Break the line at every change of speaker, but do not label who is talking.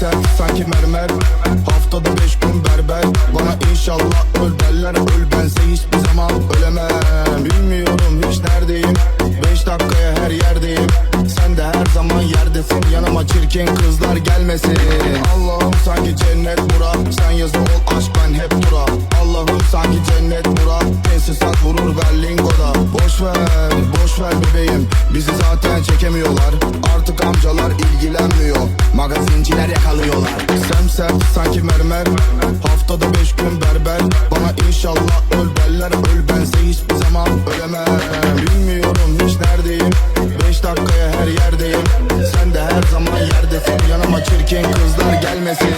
Sert sanki mermer Haftada beş gün berber. Bana inşallah öl derler Öl bense hiçbir zaman ölemem yerdesin Yanıma çirkin kızlar gelmesin. Allah'ım sanki cennet bura. Sen yazı ol aşk ben hep dura. Allah'ım sanki cennet bura. Tesisat vurur Berlingo'da. Boş ver boş ver bebeğim. Bizi zaten çekemiyorlar. Artık amcalar ilgilenmiyor. Magazinciler yakalıyorlar. Semsert sanki mermer. Haftada beş gün berber. Bana inşallah öl derler Öl bense hiçbir Yanıma çirkin kızlar gelmesin